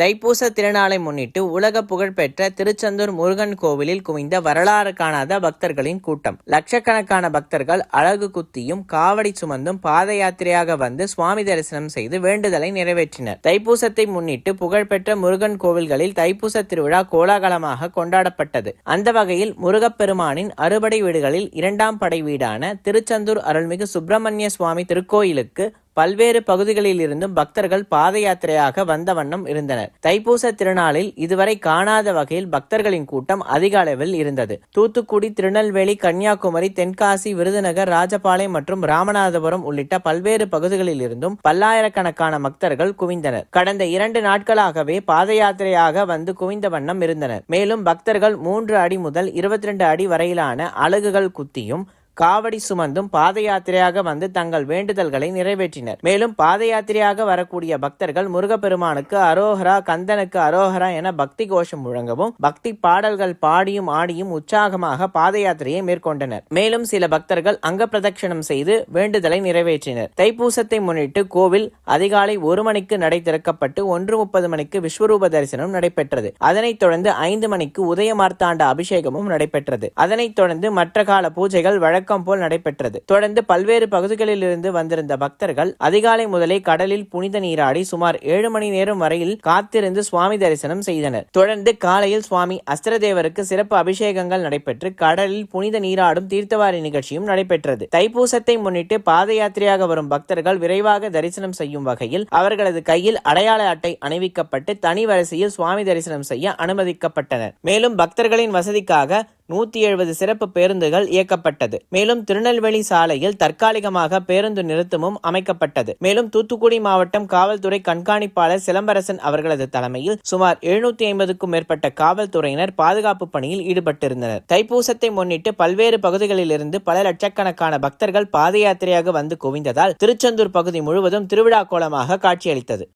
தைப்பூச திருநாளை முன்னிட்டு உலக புகழ்பெற்ற திருச்செந்தூர் முருகன் கோவிலில் குவிந்த வரலாறு காணாத பக்தர்களின் கூட்டம். லட்சக்கணக்கான பக்தர்கள் அழகு குத்தியும் காவடி சுமந்தும் பாத யாத்திரையாக வந்து சுவாமி தரிசனம் செய்து வேண்டுதலை நிறைவேற்றினர். தைப்பூசத்தை முன்னிட்டு புகழ்பெற்ற முருகன் கோவில்களில் தைப்பூச திருவிழா கோலாகலமாக கொண்டாடப்பட்டது. அந்த வகையில் முருகப்பெருமானின் அறுபடை வீடுகளில் இரண்டாம் படை வீடான திருச்செந்தூர் அருள்மிகு சுப்பிரமணிய சுவாமி திருக்கோயிலுக்கு பல்வேறு பகுதிகளில் இருந்தும் பக்தர்கள் பாத யாத்திரையாக வந்த வண்ணம் இருந்தனர். தைப்பூச திருநாளில் இதுவரை காணாத வகையில் பக்தர்களின் கூட்டம் அதிக அளவில் இருந்தது. தூத்துக்குடி திருநெல்வேலி கன்னியாகுமரி தென்காசி விருதுநகர் ராஜபாளையம் மற்றும் ராமநாதபுரம் உள்ளிட்ட பல்வேறு பகுதிகளில் இருந்தும் பல்லாயிரக்கணக்கான பக்தர்கள் குவிந்தனர். கடந்த இரண்டு நாட்களாகவே பாத யாத்திரையாக வந்து குவிந்த வண்ணம் இருந்தனர். மேலும் பக்தர்கள் மூன்று அடி முதல் இருபத்தி ரெண்டு அடி வரையிலான அலகுகள் குத்தியும் காவடி சுமந்தும் பாத யாத்திரையாக வந்து தங்கள் வேண்டுதல்களை நிறைவேற்றினர். மேலும் பாத யாத்திரையாக வரக்கூடிய பக்தர்கள் முருகப்பெருமானுக்கு அரோஹரா கந்தனுக்கு அரோஹரா என பக்தி கோஷம் முழங்கவும் பக்தி பாடல்கள் பாடியும் ஆடியும் உற்சாகமாக பாத யாத்திரையை மேற்கொண்டனர். மேலும் சில பக்தர்கள் அங்க பிரதட்சணம் செய்து வேண்டுதலை நிறைவேற்றினர். தைப்பூசத்தை முன்னிட்டு கோவில் அதிகாலை ஒரு மணிக்கு நடை திறக்கப்பட்டு ஒன்று முப்பது மணிக்கு விஸ்வரூப தரிசனம் நடைபெற்றது. அதனைத் தொடர்ந்து ஐந்து மணிக்கு உதய மார்த்தாண்ட அபிஷேகமும் நடைபெற்றது. அதனைத் தொடர்ந்து மற்ற கால பூஜைகள் வழக்கம் போல் நடைபெற்றது. தொடர்ந்து பல்வேறு பகுதிகளில் இருந்து வந்திருந்த பக்தர்கள் அதிகாலை முதலே கடலில் புனித நீராடி சுமார் ஏழு மணி நேரம் வரையில் காத்திருந்து சுவாமி தரிசனம் செய்தனர். தொடர்ந்து காலையில் சுவாமி அஸ்திரதேவருக்கு சிறப்பு அபிஷேகங்கள் நடைபெற்று கடலில் புனித நீராடும் தீர்த்தவாரி நிகழ்ச்சியும் நடைபெற்றது. தைப்பூசத்தை முன்னிட்டு பாத யாத்திரையாக வரும் பக்தர்கள் விரைவாக தரிசனம் செய்யும் வகையில் அவர்களது கையில் அடையாள அட்டை அணிவிக்கப்பட்டு தனி வரிசையில் சுவாமி தரிசனம் செய்ய அனுமதிக்கப்பட்டனர். மேலும் பக்தர்களின் வசதிக்காக நூத்தி எழுபது சிறப்பு பேருந்துகள் இயக்கப்பட்டது. மேலும் திருநெல்வேலி சாலையில் தற்காலிகமாக பேருந்து நிறுத்தமும் அமைக்கப்பட்டது. மேலும் தூத்துக்குடி மாவட்டம் காவல்துறை கண்காணிப்பாளர் சிலம்பரசன் அவர்களது தலைமையில் சுமார் எழுநூத்தி ஐம்பதுக்கும் மேற்பட்ட காவல்துறையினர் பாதுகாப்பு பணியில் ஈடுபட்டிருந்தனர். தைப்பூசத்தை முன்னிட்டு பல்வேறு பகுதிகளிலிருந்து பல லட்சக்கணக்கான பக்தர்கள் பாத யாத்திரையாக வந்து குவிந்ததால் திருச்செந்தூர் பகுதி முழுவதும் திருவிழா கோலமாக காட்சியளித்தது.